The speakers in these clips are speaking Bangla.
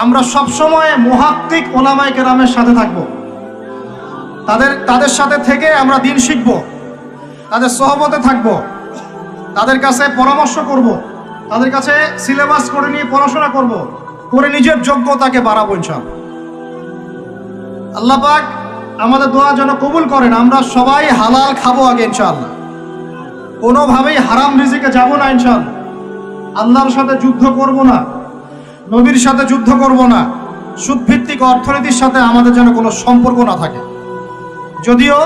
আমরা সবসময় মহাত্মিক ওলামাই কেরামের সাথে থাকব। তাদের তাদের সাথে থেকে আমরা দিন শিখব। তাদের সহবতে থাকব। তাদের কাছে পরামর্শ করব। তাদের কাছে সিলেবাস করে নিয়ে পড়াশোনা করব। করে নিজের যোগ্যতাকে বাড়াবো ইনশাআল্লাহ। আল্লাহ পাক আমাদের দোয়া যেন কবুল করেন, আমরা সবাই হালাল খাব আগে ইনশাআল্লাহ। কোনোভাবেই হারাম রিজিকে যাব না ইনশাআল্লাহ। আল্লাহর সাথে যুদ্ধ করব না। নবীর সাথে যুদ্ধ করব না। সুদভিত্তিক অর্থনীতির সাথে আমাদের যেন কোনো সম্পর্ক না থাকে। যদিও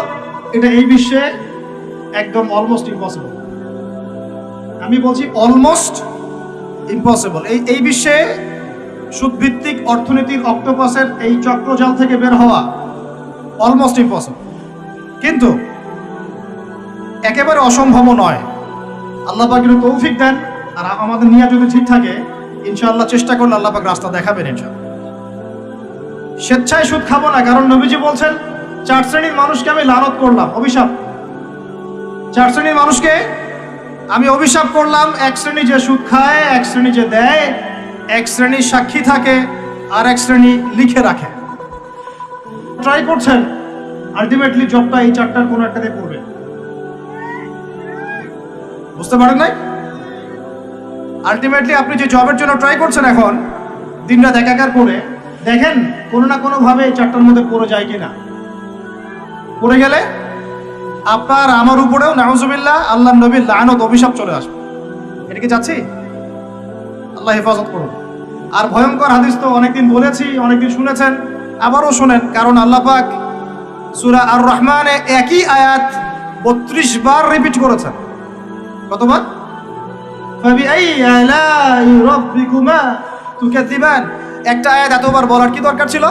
এটা এই বিশ্বে একদম অলমোস্ট ইম্পসিবল আমি বলছি অলমোস্ট ইম্পসিবল এই এই বিশ্বে সুদভিত্তিক অর্থনীতির অক্টোপাসের এই চক্রজাল থেকে বের হওয়া অলমোস্ট ইম্পসিবল কিন্তু একেবারে অসম্ভব নয়। আল্লাহ পাক যদি তৌফিক দেন আর আমাদের নিয়ে যদি ঠিক থাকে ইনশাআল্লাহ চেষ্টা করলে আল্লাহ পাক রাস্তা দেখাবেন ইনশাআল্লাহ। স্বেচ্ছায় সুদ খাব না, কারণ নবীজি বলছেন, চার শ্রেণির মানুষকে আমি লানত করলাম, অভিশাপ। চার শ্রেণির মানুষকে আমি অভিশাপ করলাম, এক শ্রেণি যে সুদ খায়, এক শ্রেণি যে দেয়, এক শ্রেণি সাক্ষী থাকে, আর এক শ্রেণি লিখে রাখে। ট্রাই করছেন আলটিমেটলি জবটা এই চারটার কোনো একটাতে পড়বে বুঝতে পারেন নাই? আলটিমেটলি আপনি যে জবের জন্য ট্রাই করছেন এখন, দিনরাত একাকার করে, দেখেন কোনো না কোনোভাবে এই চারটার মধ্যে পড়ে যায় কিনা। পড়ে গেলে আপনার আমার উপরেও, নাউজুবিল্লাহ আল্লাহ নবীর লানত, অভিশাপ চলে আসবে। এটা কি যাচ্ছি আল্লাহ হেফাজত করুন। আর ভয়ঙ্কর হাদিস তো অনেকদিন বলেছি, অনেকদিন শুনেছেন, আবারও শোনেন, কারণ আল্লাহ পাক সুরা আর রহমানে একই আয়াত বত্রিশ বার রিপিট করেছেন। কতবার? فبأي آلاء ربكما تكذبان একটা আয়াত এতবার বলার কি দরকার ছিল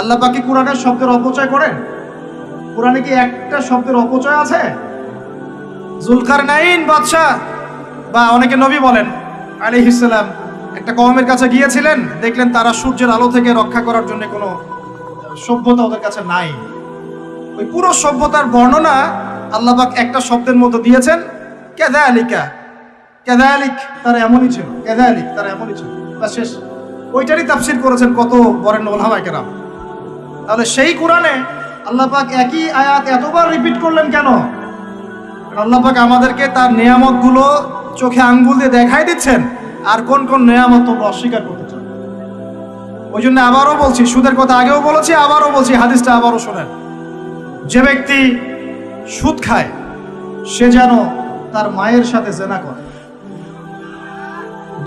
আল্লাহ পাকি কোরআনের শব্দের অপচয় করেন কোরআনে কি একটা শব্দের অপচয় আছে জুলকার নাইন বাদশাহ বা অনেকে নবী বলেন আলিহিসাল্লাম একটা কওমের কাছে গিয়েছিলেন দেখলেন তারা সূর্যের আলো থেকে রক্ষা করার জন্য কোনো সভ্যতা ওদের কাছে নাই ওই পুরো সভ্যতার বর্ণনা আল্লাহ পাক একটা শব্দের মধ্যে দিয়েছেন কেদা আলিকা কেদা আলিক তারা এমনই ছিল কেদা আলিক তারা এমনই ছিল। তা শেষ। ওইটারই তাফসির করেছেন কত বরেন ওলহামায় কেরাম। তাহলে সেই কোরআনে আল্লাহ পাক একই আয়াত এতবার রিপিট করলেন কেন? আল্লাহ আমাদেরকে তার নিয়ামতগুলো চোখে আঙ্গুল দিয়ে দেখাই দিচ্ছেন, আর কোন কোন নিয়ামত তোমরা অস্বীকার করতে চাও। ওই জন্য আবারও বলছি, সুদের কথা আগেও বলেছি, আবারও বলছি, হাদিসটা আবারও শোনেন। যে ব্যক্তি সুদ খায়, সে যেন তার মায়ের সাথে জেনা করে।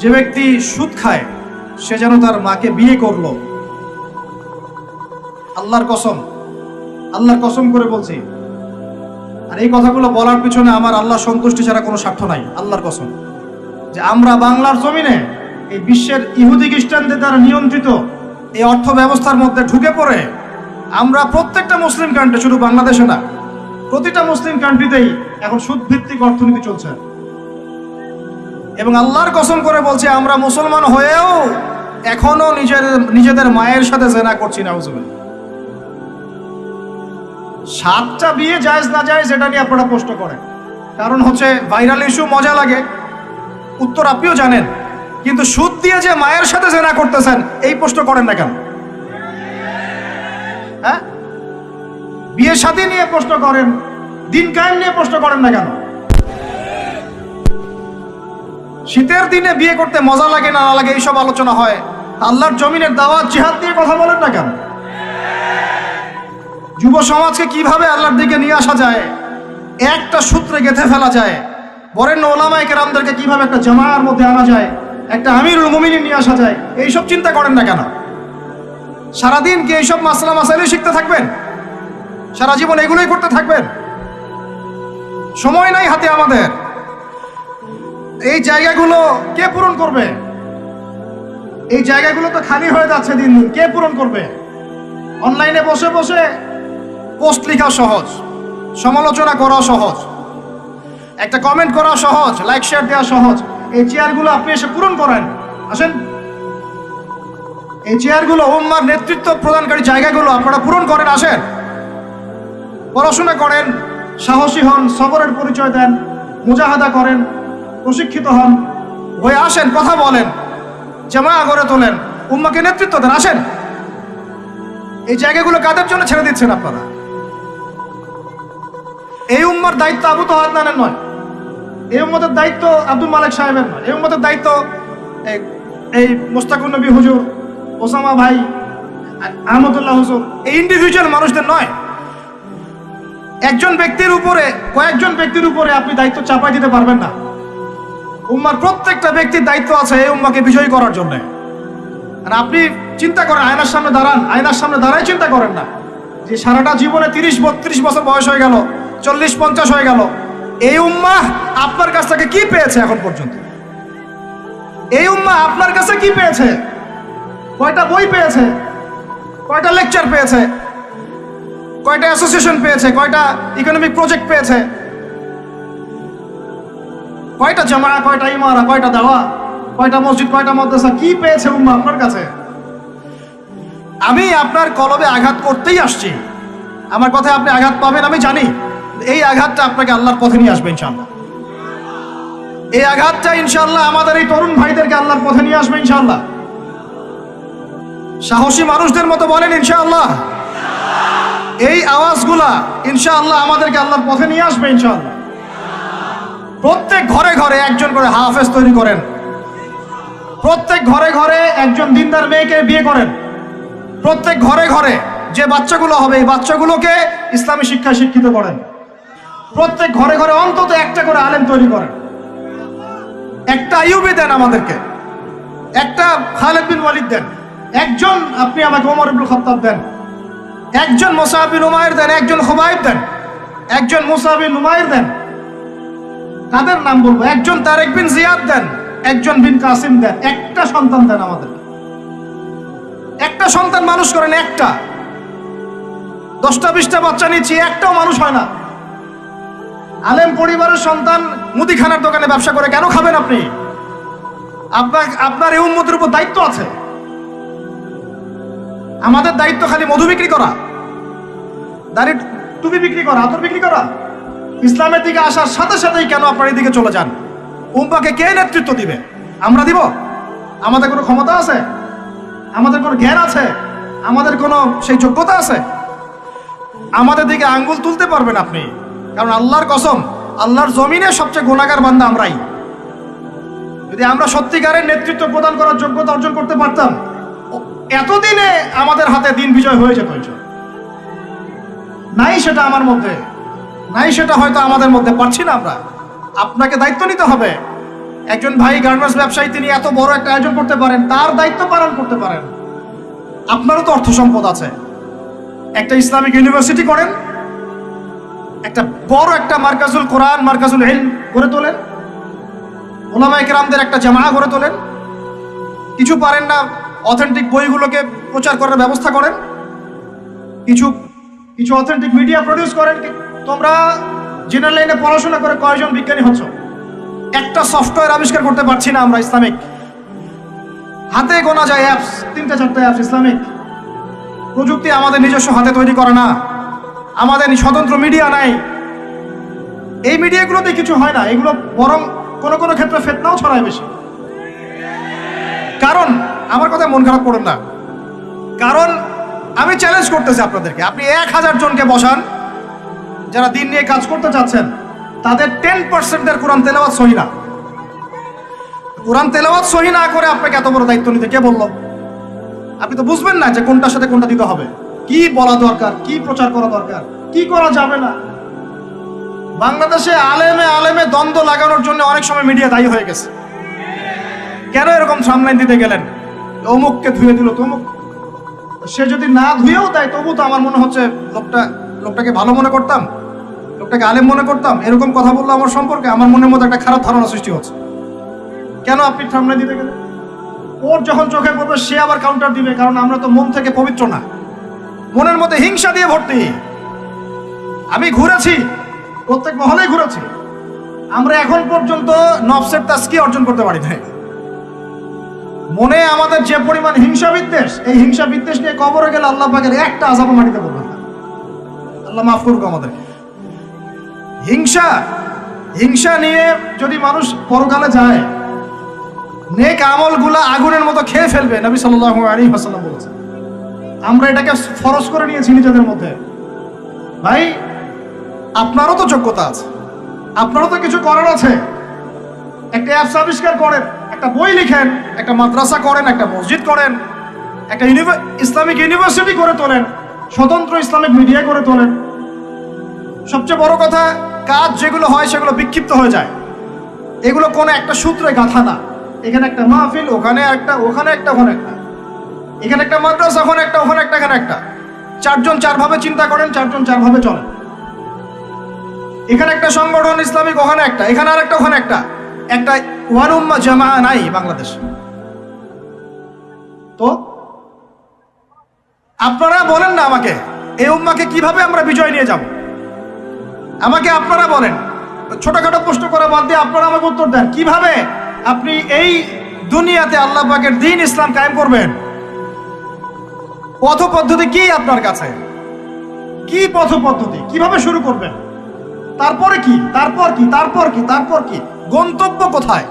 যে ব্যক্তি সুদ খায়, সে যেন তার মাকে বিয়ে করল। আল্লাহর কসম আল্লাহর কসম করে বলছি। আর এই কথাগুলো বলার পিছনে আমার আল্লাহ সন্তুষ্টি ছাড়া কোনো স্বার্থ নাই, আল্লাহর কসম। যে আমরা বাংলার জমিনে এই বিশ্বের ইহুদি খ্রিস্টানদের দ্বারা নিয়ন্ত্রিত এই অর্থ ব্যবস্থার মধ্যে ঢুকে পড়ে, আমরা প্রত্যেকটা মুসলিম কান্ট্রি শুধু বাংলাদেশে না, প্রতিটা মুসলিম কান্ট্রিতেই এখন সুদভিত্তিক অর্থনীতি চলছে। এবং আল্লাহর কসম করে বলছে, আমরা মুসলমান হয়েও এখনও নিজের, নিজেদের মায়ের সাথে জেনা করছি না সাতটা বিয়ে জায়েজ না যায় এটা নিয়ে আপনারা প্রশ্ন করেন। কারণ হচ্ছে ভাইরাল ইস্যু মজা লাগে। উত্তর আপনিও জানেন। কিন্তু সুদ দিয়ে যে মায়ের সাথে জেনা করতেছেন, এই প্রশ্ন করেন না কেন? হ্যাঁ? বিয়ে সাথে নিয়ে প্রশ্ন করেন, দিন কায়েম নিয়ে প্রশ্ন করেন না কেন? শীতের দিনে বিয়ে করতে মজা লাগে, না লাগে, এইসব আলোচনা হয়? আল্লাহর জমিনের দাওয়াত জিহাদ দিয়ে কথা বলেন না কেন? যুব সমাজকে কীভাবে আল্লাহর দিকে নিয়ে আসা যায়? একটা সূত্রে গেঁথে ফেলা যায়। বরেণ্য ওলামায় কেরামদেরকে কীভাবে একটা জামায়ার মধ্যে আনা যায়? একটা আমিরুল মুমিনিন নিয়ে আসা যায়? এইসব চিন্তা করেন না কেন? সারাদিন কি এইসব মাসলা মাসাইলে শিখতে থাকবেন? সারা জীবন এগুলোই করতে থাকবেন? সময় নাই হাতে আমাদের। এই জায়গাগুলো কে পূরণ করবে? এই জায়গাগুলো তো খালি হয়ে যাচ্ছে দিন দিন। কে পূরণ করবে? অনলাইনে বসে বসে পোস্ট লেখা সহজ, সমালোচনা করা সহজ, একটা কমেন্ট করা সহজ লাইক শেয়ার দেওয়া সহজ। এই চেয়ারগুলো আপনি এসে পূরণ করেন। আসেন। এই চেয়ারগুলো উম্মার নেতৃত্ব প্রদানকারী জায়গাগুলো আপনারা পূরণ করেন, আসেন। পড়াশোনা করেন, সাহসী হন, সবরের পরিচয় দেন, মুজাহাদা করেন প্রশিক্ষিত হন। হয়ে আসেন, কথা বলেন। জামা গড়ে তোলেন। উম্মাকে নেতৃত্ব দেন। আসেন। এই জায়গাগুলো কাদের জন্য ছেড়ে দিচ্ছেন আপনারা? এই উম্মার দায়িত্ব আবু তো আদনানের নয়। এই উম্মতের দায়িত্ব আব্দুল মালিক সাহেবের নয়। এই উম্মতের দায়িত্ব এই মোস্তাকুর নবী হুজুর, ওসামা ভাই আহমদুল্লাহ হুজুর, এই ইন্ডিভিজুয়াল মানুষদের নয়। একজন ব্যক্তির উপরে, কয়েকজন ব্যক্তির উপরে আপনি দায়িত্ব চাপাই দিতে পারবেন না। উম্মার প্রত্যেকটা ব্যক্তির দায়িত্ব আছে এই উম্মাকে বিজয়ী করার জন্য। আর আপনি চিন্তা করেন, আয়নার সামনে দাঁড়ান। আয়নার সামনে দাঁড়াই চিন্তা করেন না। যে সারাটা জীবনে তিরিশ, বত্রিশ বছর বয়স হয়ে গেল, চল্লিশ, পঞ্চাশ হয়ে গেল, এই উম্মা আপনার কাছ থেকে কি পেয়েছে এখন পর্যন্ত? এই উম্মা আপনার কাছে কি পেয়েছে? কয়টা বই পেয়েছে? কয়টা লেকচার পেয়েছে? কয়টা অ্যাসোসিয়েশন পেয়েছে? কয়টা ইকোনমিক প্রজেক্ট পেয়েছে? কয়টা জামা কয়টা ইমারা, কয়টা দেওয়া কয়টা মসজিদ, কয়টা মাদ্রাসা, কি পেয়েছে উম্মা আপনার কাছে? আমি আপনার কলবে আঘাত করতেই আসছি। আমার কথায় আপনি আঘাত পাবেন, আমি জানি। এই আঘাতটা আপনাকে আল্লাহর পথে নিয়ে আসবে ইনশাল্লাহ এই আঘাতটা ইনশাল্লাহ আমাদের এই তরুণ ভাইদেরকে আল্লাহর পথে নিয়ে আসবে ইনশাল্লাহ সাহসী মানুষদের মতো বলেন ইনশাআল্লাহ। এই আওয়াজগুলা ইনশাআল্লাহ আমাদেরকে আল্লাহর পথে নিয়ে আসবে ইনশাআল্লাহ। প্রত্যেক ঘরে ঘরে একজন করে হাফেজ তৈরি করেন। প্রত্যেক ঘরে ঘরে একজন দিনদার মেয়েকে বিয়ে করেন। প্রত্যেক ঘরে ঘরে যে বাচ্চাগুলো হবে, এই বাচ্চাগুলোকে ইসলামী শিক্ষায় শিক্ষিত করেন। প্রত্যেক ঘরে ঘরে অন্তত একটা করে আলেম তৈরি করেন। একটা আইউবি দেন আমাদেরকে। একটা খালেদ বিন ওয়ালিদ দেন। একজন আপনি আমাকে ওমর ইবনুল খত্তাব দেন। একজন মোসাহাবিন উমায়ের দেন, একজন খুবাইব দেন। একজন মুসাহাবিন উমায়ের দেন। কাদের নাম বলব। একজন তারেক বিন জিয়াদ দেন, একজন বিন কাসিম দেন। একটা সন্তান দেন আমাদের। একটা সন্তান মানুষ করেন একটা। দশটা, বিশটা বাচ্চা নিচ্ছি, একটাও মানুষ হয় না। আলেম পরিবারের সন্তান মুদিখানার দোকানে ব্যবসা করে, কেন খাবেন আপনি? আপনার আপনার এই উন্মতির উপর দায়িত্ব আছে। আমাদের দায়িত্ব খালি মধু বিক্রি করা। দাড়ি, টুপি বিক্রি করা, আতর বিক্রি করা। ইসলামের দিকে আসার সাথে সাথেই কেন আপনার এই দিকে চলে যান? উম্মাকে কে নেতৃত্ব দিবে? আমরা দিব? আমাদের কোনো ক্ষমতা আছে? আমাদের কোনো জ্ঞান আছে? আমাদের কোনো সেই যোগ্যতা আছে? আমাদের দিকে আঙ্গুল তুলতে পারবেন আপনি। কারণ আল্লাহর কসম, আল্লাহর জমিনে সবচেয়ে গোনাগার বান্দা আমরাই। যদি আমরা সত্যিকারের নেতৃত্ব প্রদান করার যোগ্যতা অর্জন করতে পারতাম, এতদিনে আমাদের হাতে দিন বিজয় হয়ে যেত। নাই সেটা আমার মধ্যে। নাই, সেটা হয়তো আমাদের মধ্যে পারছি না আমরা। আপনাকে দায়িত্ব নিতে হবে। একজন ভাই গার্মেন্টস ব্যবসায়ী, তিনি এত বড় একটা আয়োজন করতে পারেন, তার দায়িত্ব পালন করতে পারেন। আপনারও তো অর্থ সম্পদ আছে। একটা ইসলামিক ইউনিভার্সিটি করেন, একটা বড় একটা মার্কাজুল কোরআন, মার্কাজুল ইলম করে তোলেন ওলামাই কেরামদের একটা জামা গড়ে তোলেন, কিছু পারেন না অথেন্টিক বইগুলোকে প্রচার করার ব্যবস্থা করেন, কিছু কিছু অথেন্টিক মিডিয়া প্রডিউস করেন তোমরা জেনারেল লাইনে পড়াশোনা করে কয়জন বিজ্ঞানী হচ্ছ? একটা সফটওয়্যার আবিষ্কার করতে পারছি না আমরা ইসলামিক। হাতে গোনা যায় অ্যাপস তিনটা চারটা অ্যাপস ইসলামিক। প্রযুক্তি আমাদের নিজস্ব হাতে তৈরি করে না। আমাদের স্বতন্ত্র মিডিয়া নাই। এই মিডিয়াগুলোতে কিছু হয় না, এগুলো বরং কোনো কোনো ক্ষেত্রে ফেতনাও ছড়ায় বেশি। কারণ, আমার কথা মন খারাপ করুন না। কারণ, আমি চ্যালেঞ্জ করতেছি আপনাদেরকে। আপনি এক হাজার জনকে বসান যারা দিন নিয়ে কাজ করতে চাচ্ছেন, তাদের টেন পার্সেন্টের কোরআন তেলাওয়াত সহি না। কোরআন তেলাওয়াত সহি না করে আপনাকে এত বড় দায়িত্ব নিতে কে বলল? আপনি তো বুঝবেন না যে কোনটার সাথে কোনটা দিতে হবে। কি বলা দরকার, কি প্রচার করা দরকার, কি করা যাবে না। বাংলাদেশে আলেমে আলেমে দ্বন্দ্ব লাগানোর জন্য অনেক সময় মিডিয়া দায়ী হয়ে গেছে। কেন এরকম সামলাইন দিতে গেলেন? অমুককে ধুয়ে দিল তমুক। সে যদি না ধুয়েও দেয়, তবু তো আমার মনে হচ্ছে লোকটা লোকটাকে ভালো মনে করতাম। লোকটাকে আলেম মনে করতাম, এরকম কথা বলল আমার সম্পর্কে, আমার মনের মধ্যে একটা খারাপ ধারণা সৃষ্টি হচ্ছে। কেন আপনি সামনে দিতে গেলেন? ওর যখন চোখে পড়বে, সে আবার কাউন্টার দিবে, কারণ আমরা তো মন থেকে পবিত্র না। মনের মধ্যে হিংসা দিয়ে ভর্তি। আমি ঘুরেছি, প্রত্যেক মহলেই ঘুরেছি। আমরা এখন পর্যন্ত নফসের তাস্কি অর্জন করতে পারি নাই। মনে আমাদের যে পরিমাণ হিংসা বিদ্বেষ, এই হিংসা বিদ্বেষ নিয়ে কবরে গেলে আল্লাহ একটা আজাব মাটিতে পড়বে আল্লাহ মাফ করুক আমাদের হিংসা হিংসা নিয়ে যদি মানুষ পরকালে যায়, নেক আমলগুলা আগুনের মতো খেয়ে ফেলবে, নবী সাল্লাল্লাহু আলাইহি ওয়াসাল্লাম বলেছেন। আমরা এটাকে ফরজ করে নিয়েছি নিজেদের মধ্যে। ভাই, আপনারও তো যোগ্যতা আছে, আপনারও তো কিছু করার আছে। একটা অ্যাপস আবিষ্কার করেন, একটা বই লিখেন, একটা মাদ্রাসা করেন, একটা মসজিদ করেন, একটা ইসলামিক ইউনিভার্সিটি করে তোলেন, স্বতন্ত্র ইসলামিক মিডিয়া করে তোলেন। সবচেয়ে বড় কথা কাজ যেগুলো হয় সেগুলো বিক্ষিপ্ত হয়ে যায়। এগুলো কোনো একটা সূত্রে গাঁথা না। এখানে একটা মাহফিল, ওখানে একটা ওখানে একটা ওখানে একটা। এখানে একটা মাদ্রাসা, ওখানে একটা ওখানে একটা, এখানে একটা। চারজন চারভাবে চিন্তা করেন, চারজন চারভাবে চলেন। এখানে একটা সংগঠন ইসলামিক, ওখানে একটা। এখানে আর একটা ওখানে একটা। একটা ওয়ান উম্মা জামা নাই বাংলাদেশ। তো আপনারা বলেন না আমাকে, এই উম্মাকে কীভাবে আমরা বিজয় নিয়ে যাব? আমাকে আপনারা বলেন। ছোটখাটো প্রশ্ন করা বাদ দিয়ে আপনারা আমাকে উত্তর দেন। কীভাবে আপনি এই দুনিয়াতে আল্লাহ পাকের দিন ইসলাম কায়েম করবেন? পথ পদ্ধতি কি আপনার কাছে? কি পথ পদ্ধতি কীভাবে শুরু করবেন? তারপরে কি? তারপর কি? তারপর কি? তারপর কি? গন্তব্য কোথায়?